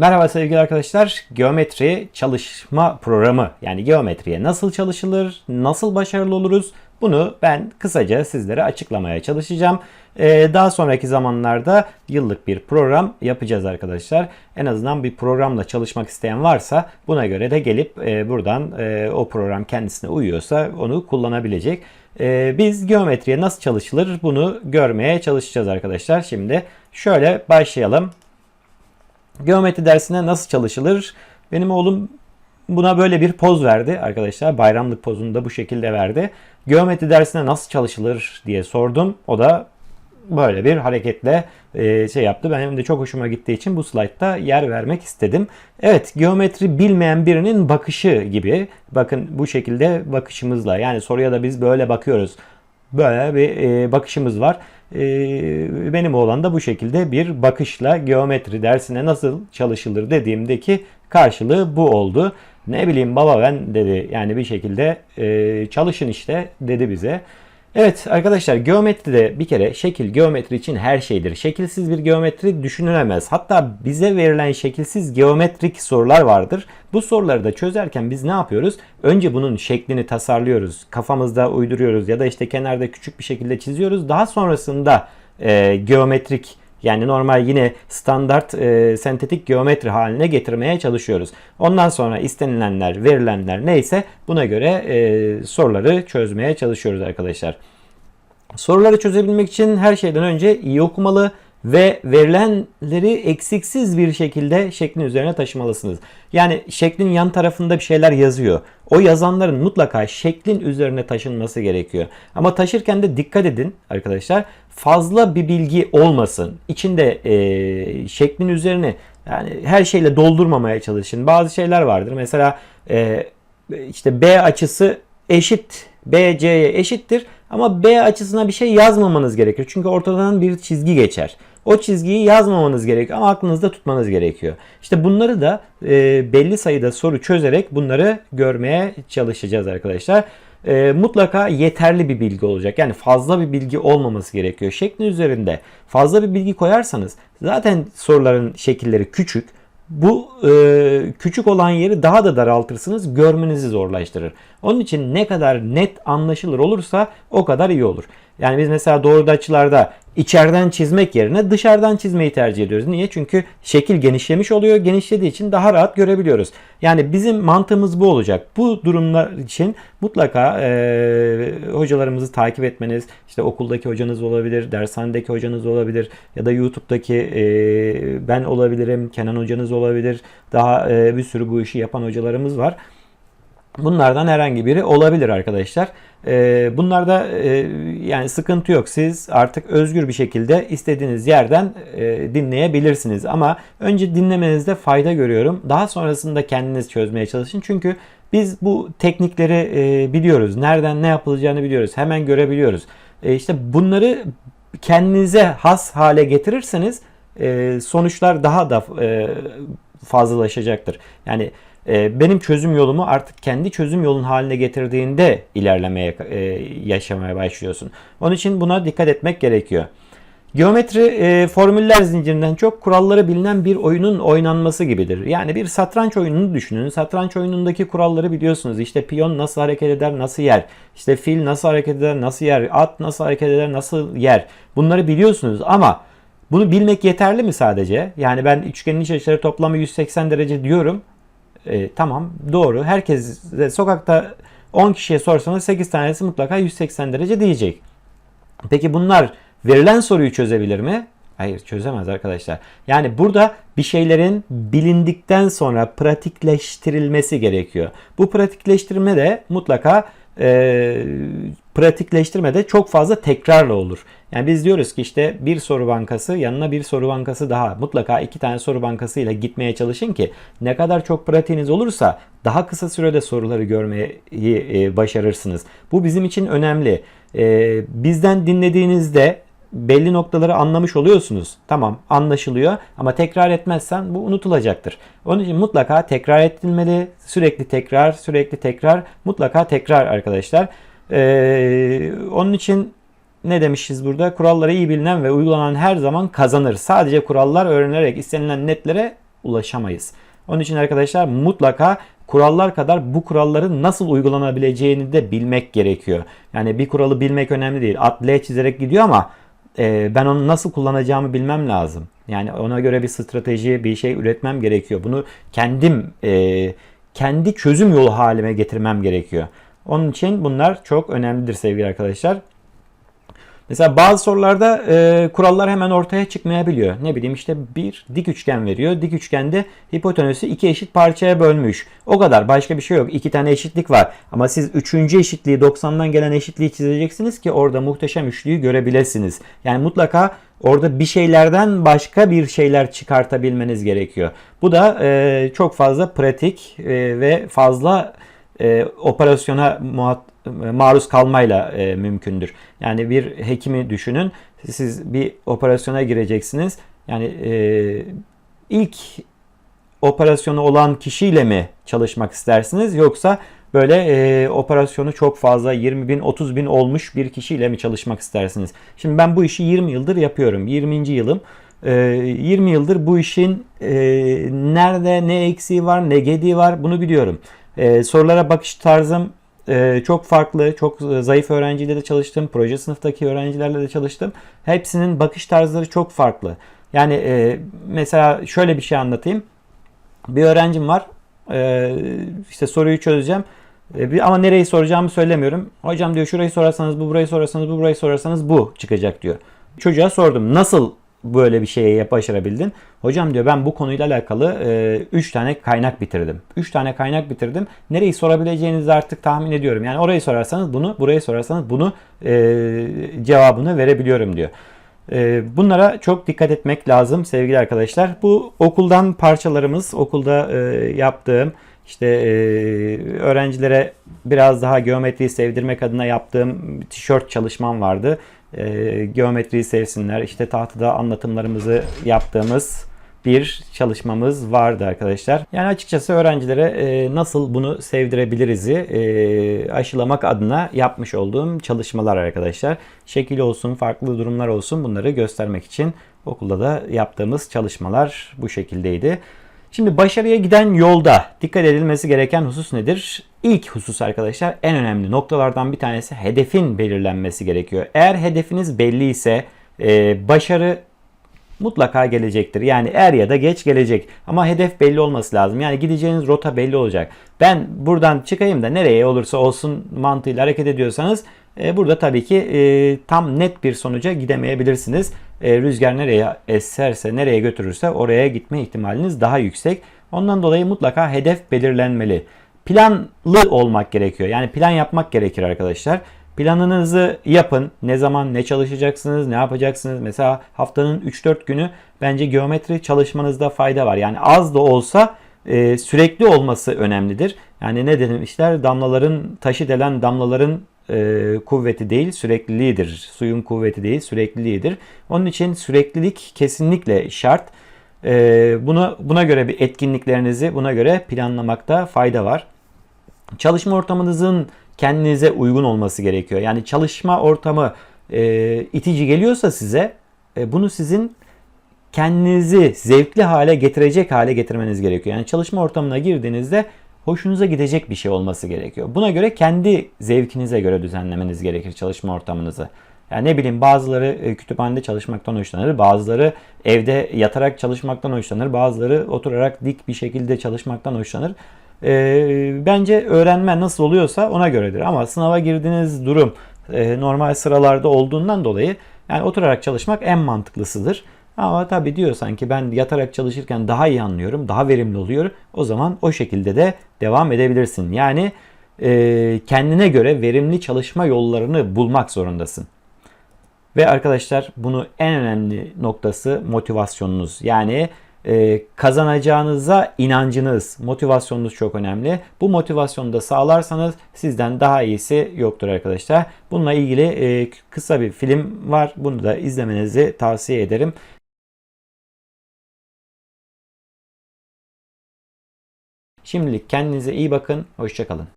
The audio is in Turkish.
Merhaba sevgili arkadaşlar. Geometri çalışma programı yani geometriye nasıl çalışılır, nasıl başarılı oluruz bunu ben kısaca sizlere açıklamaya çalışacağım. Ee, daha sonraki zamanlarda yıllık bir program yapacağız arkadaşlar. En azından bir programla çalışmak isteyen varsa buna göre de gelip e, buradan e, o program kendisine uyuyorsa onu kullanabilecek. E, biz geometriye nasıl çalışılır bunu görmeye çalışacağız arkadaşlar. Şimdi şöyle başlayalım. Geometri dersine nasıl çalışılır? Benim oğlum buna böyle bir poz verdi arkadaşlar. Bayramlık pozunu da bu şekilde verdi. Geometri dersine nasıl çalışılır diye sordum. O da böyle bir hareketle e, şey yaptı. Benim de çok hoşuma gittiği için bu slaytta yer vermek istedim. Evet geometri bilmeyen birinin bakışı gibi. Bakın bu şekilde bakışımızla yani soruya da biz böyle bakıyoruz. Böyle bir e, bakışımız var. E, benim oğlan da bu şekilde bir bakışla geometri dersine nasıl çalışılır dediğimdeki karşılığı bu oldu. Ne bileyim baba ben dedi yani bir şekilde e, çalışın işte dedi bize. Evet arkadaşlar geometride bir kere şekil geometri için her şeydir. Şekilsiz bir geometri düşünülemez. Hatta bize verilen şekilsiz geometrik sorular vardır. Bu soruları da çözerken biz ne yapıyoruz? Önce bunun şeklini tasarlıyoruz. Kafamızda uyduruyoruz ya da işte kenarda küçük bir şekilde çiziyoruz. Daha sonrasında e, geometrik yani normal yine standart e, sentetik geometri haline getirmeye çalışıyoruz. Ondan sonra istenilenler, verilenler neyse buna göre e, soruları çözmeye çalışıyoruz arkadaşlar. Soruları çözebilmek için her şeyden önce iyi okumalı ve verilenleri eksiksiz bir şekilde şeklin üzerine taşımalısınız. Yani şeklin yan tarafında bir şeyler yazıyor. O yazanların mutlaka şeklin üzerine taşınması gerekiyor. Ama taşırken de dikkat edin arkadaşlar. Fazla bir bilgi olmasın. İçinde e, şeklin üzerine yani her şeyle doldurmamaya çalışın. Bazı şeyler vardır. Mesela e, işte B açısı eşit BC'ye eşittir ama B açısına bir şey yazmamanız gerekir. Çünkü ortadan bir çizgi geçer. O çizgiyi yazmamanız gerekiyor ama aklınızda tutmanız gerekiyor. İşte bunları da e, belli sayıda soru çözerek bunları görmeye çalışacağız arkadaşlar. E, mutlaka yeterli bir bilgi olacak. Yani fazla bir bilgi olmaması gerekiyor. Şeklin üzerinde fazla bir bilgi koyarsanız zaten soruların şekilleri küçük bu e, küçük olan yeri daha da daraltırsınız, görmenizi zorlaştırır. Onun için ne kadar net anlaşılır olursa o kadar iyi olur. Yani biz mesela doğru açılarda içeriden çizmek yerine dışarıdan çizmeyi tercih ediyoruz. Niye? Çünkü şekil genişlemiş oluyor. Genişlediği için daha rahat görebiliyoruz. Yani bizim mantığımız bu olacak. Bu durumlar için mutlaka e, hocalarımızı takip etmeniz, işte okuldaki hocanız olabilir, dershanedeki hocanız olabilir ya da YouTube'daki e, ben olabilirim, Kenan hocanız olabilir. Daha e, bir sürü bu işi yapan hocalarımız var. Bunlardan herhangi biri olabilir arkadaşlar. Ee, bunlarda e, yani sıkıntı yok. Siz artık özgür bir şekilde istediğiniz yerden e, dinleyebilirsiniz. Ama önce dinlemenizde fayda görüyorum. Daha sonrasında kendiniz çözmeye çalışın. Çünkü biz bu teknikleri e, biliyoruz. Nereden ne yapılacağını biliyoruz. Hemen görebiliyoruz. İşte bunları kendinize has hale getirirseniz sonuçlar daha da fazlalaşacaktır. Yani benim çözüm yolumu artık kendi çözüm yolun haline getirdiğinde ilerlemeye, e, yaşamaya başlıyorsun. Onun için buna dikkat etmek gerekiyor. Geometri e, formüller zincirinden çok kuralları bilinen bir oyunun oynanması gibidir. Yani bir satranç oyununu düşünün. Satranç oyunundaki kuralları biliyorsunuz. İşte piyon nasıl hareket eder, nasıl yer. İşte fil nasıl hareket eder, nasıl yer. At nasıl hareket eder, nasıl yer. Bunları biliyorsunuz ama bunu bilmek yeterli mi sadece? Yani ben üçgenin iç açıları toplamı 180 derece diyorum e, tamam doğru. Herkes sokakta 10 kişiye sorsanız 8 tanesi mutlaka 180 derece diyecek. Peki bunlar verilen soruyu çözebilir mi? Hayır çözemez arkadaşlar. Yani burada bir şeylerin bilindikten sonra pratikleştirilmesi gerekiyor. Bu pratikleştirme de mutlaka e, pratikleştirmede çok fazla tekrarla olur. Yani biz diyoruz ki işte bir soru bankası yanına bir soru bankası daha. Mutlaka iki tane soru bankası ile gitmeye çalışın ki ne kadar çok pratiğiniz olursa daha kısa sürede soruları görmeyi e, başarırsınız. Bu bizim için önemli. E, bizden dinlediğinizde belli noktaları anlamış oluyorsunuz. Tamam anlaşılıyor ama tekrar etmezsen bu unutulacaktır. Onun için mutlaka tekrar ettilmeli. Sürekli tekrar, sürekli tekrar, mutlaka tekrar arkadaşlar. Ee, onun için ne demişiz burada? Kuralları iyi bilinen ve uygulanan her zaman kazanır. Sadece kurallar öğrenilerek istenilen netlere ulaşamayız. Onun için arkadaşlar mutlaka kurallar kadar bu kuralların nasıl uygulanabileceğini de bilmek gerekiyor. Yani bir kuralı bilmek önemli değil. At çizerek gidiyor ama e, ben onu nasıl kullanacağımı bilmem lazım. Yani ona göre bir strateji, bir şey üretmem gerekiyor. Bunu kendim e, kendi çözüm yolu halime getirmem gerekiyor. Onun için bunlar çok önemlidir sevgili arkadaşlar. Mesela bazı sorularda e, kurallar hemen ortaya çıkmayabiliyor. Ne bileyim işte bir dik üçgen veriyor. Dik üçgende hipotenüsü iki eşit parçaya bölmüş. O kadar başka bir şey yok. İki tane eşitlik var. Ama siz üçüncü eşitliği 90'dan gelen eşitliği çizeceksiniz ki orada muhteşem üçlüyü görebilirsiniz. Yani mutlaka orada bir şeylerden başka bir şeyler çıkartabilmeniz gerekiyor. Bu da e, çok fazla pratik e, ve fazla e, operasyona muhat maruz kalmayla e, mümkündür. Yani bir hekimi düşünün. Siz bir operasyona gireceksiniz. Yani e, ilk operasyonu olan kişiyle mi çalışmak istersiniz yoksa böyle e, operasyonu çok fazla 20 bin 30 bin olmuş bir kişiyle mi çalışmak istersiniz? Şimdi ben bu işi 20 yıldır yapıyorum. 20. yılım. 20 yıldır bu işin nerede ne eksiği var ne gediği var bunu biliyorum. Sorulara bakış tarzım ee, çok farklı, çok zayıf öğrenciyle de çalıştım. Proje sınıftaki öğrencilerle de çalıştım. Hepsinin bakış tarzları çok farklı. Yani e, mesela şöyle bir şey anlatayım. Bir öğrencim var. E, işte soruyu çözeceğim. E, ama nereyi soracağımı söylemiyorum. Hocam diyor şurayı sorarsanız bu, burayı sorarsanız bu, burayı sorarsanız bu çıkacak diyor. Çocuğa sordum nasıl böyle bir şeye başarabildin? Hocam diyor ben bu konuyla alakalı 3 e, tane kaynak bitirdim. 3 tane kaynak bitirdim. Nereyi sorabileceğinizi artık tahmin ediyorum. Yani orayı sorarsanız bunu, burayı sorarsanız bunu e, cevabını verebiliyorum diyor. E, bunlara çok dikkat etmek lazım sevgili arkadaşlar. Bu okuldan parçalarımız, okulda e, yaptığım işte e, öğrencilere biraz daha geometriyi sevdirmek adına yaptığım tişört çalışmam vardı e, geometriyi sevsinler. İşte tahtada anlatımlarımızı yaptığımız bir çalışmamız vardı arkadaşlar. Yani açıkçası öğrencilere e, nasıl bunu sevdirebiliriz'i e, aşılamak adına yapmış olduğum çalışmalar arkadaşlar. Şekil olsun, farklı durumlar olsun bunları göstermek için okulda da yaptığımız çalışmalar bu şekildeydi. Şimdi başarıya giden yolda dikkat edilmesi gereken husus nedir? İlk husus arkadaşlar en önemli noktalardan bir tanesi hedefin belirlenmesi gerekiyor. Eğer hedefiniz belli ise e, başarı mutlaka gelecektir. Yani er ya da geç gelecek. Ama hedef belli olması lazım. Yani gideceğiniz rota belli olacak. Ben buradan çıkayım da nereye olursa olsun mantığıyla hareket ediyorsanız e, burada tabii ki e, tam net bir sonuca gidemeyebilirsiniz. E, rüzgar nereye eserse, nereye götürürse oraya gitme ihtimaliniz daha yüksek. Ondan dolayı mutlaka hedef belirlenmeli. Planlı olmak gerekiyor. Yani plan yapmak gerekir arkadaşlar. Planınızı yapın. Ne zaman ne çalışacaksınız, ne yapacaksınız. Mesela haftanın 3-4 günü bence geometri çalışmanızda fayda var. Yani az da olsa e, sürekli olması önemlidir. Yani ne dedim işte damlaların taşı delen damlaların e, kuvveti değil sürekliliğidir. Suyun kuvveti değil sürekliliğidir. Onun için süreklilik kesinlikle şart. E, buna, buna göre bir etkinliklerinizi buna göre planlamakta fayda var. Çalışma ortamınızın kendinize uygun olması gerekiyor. Yani çalışma ortamı e, itici geliyorsa size e, bunu sizin kendinizi zevkli hale getirecek hale getirmeniz gerekiyor. Yani çalışma ortamına girdiğinizde hoşunuza gidecek bir şey olması gerekiyor. Buna göre kendi zevkinize göre düzenlemeniz gerekir çalışma ortamınızı. Yani ne bileyim bazıları e, kütüphanede çalışmaktan hoşlanır, bazıları evde yatarak çalışmaktan hoşlanır, bazıları oturarak dik bir şekilde çalışmaktan hoşlanır. E, bence öğrenme nasıl oluyorsa ona göredir. Ama sınava girdiğiniz durum e, normal sıralarda olduğundan dolayı yani oturarak çalışmak en mantıklısıdır. Ama tabii diyorsan ki ben yatarak çalışırken daha iyi anlıyorum, daha verimli oluyor. O zaman o şekilde de devam edebilirsin. Yani e, kendine göre verimli çalışma yollarını bulmak zorundasın. Ve arkadaşlar bunu en önemli noktası motivasyonunuz. Yani e, kazanacağınıza inancınız, motivasyonunuz çok önemli. Bu motivasyonu da sağlarsanız sizden daha iyisi yoktur arkadaşlar. Bununla ilgili e, kısa bir film var. Bunu da izlemenizi tavsiye ederim. Şimdilik kendinize iyi bakın. Hoşçakalın.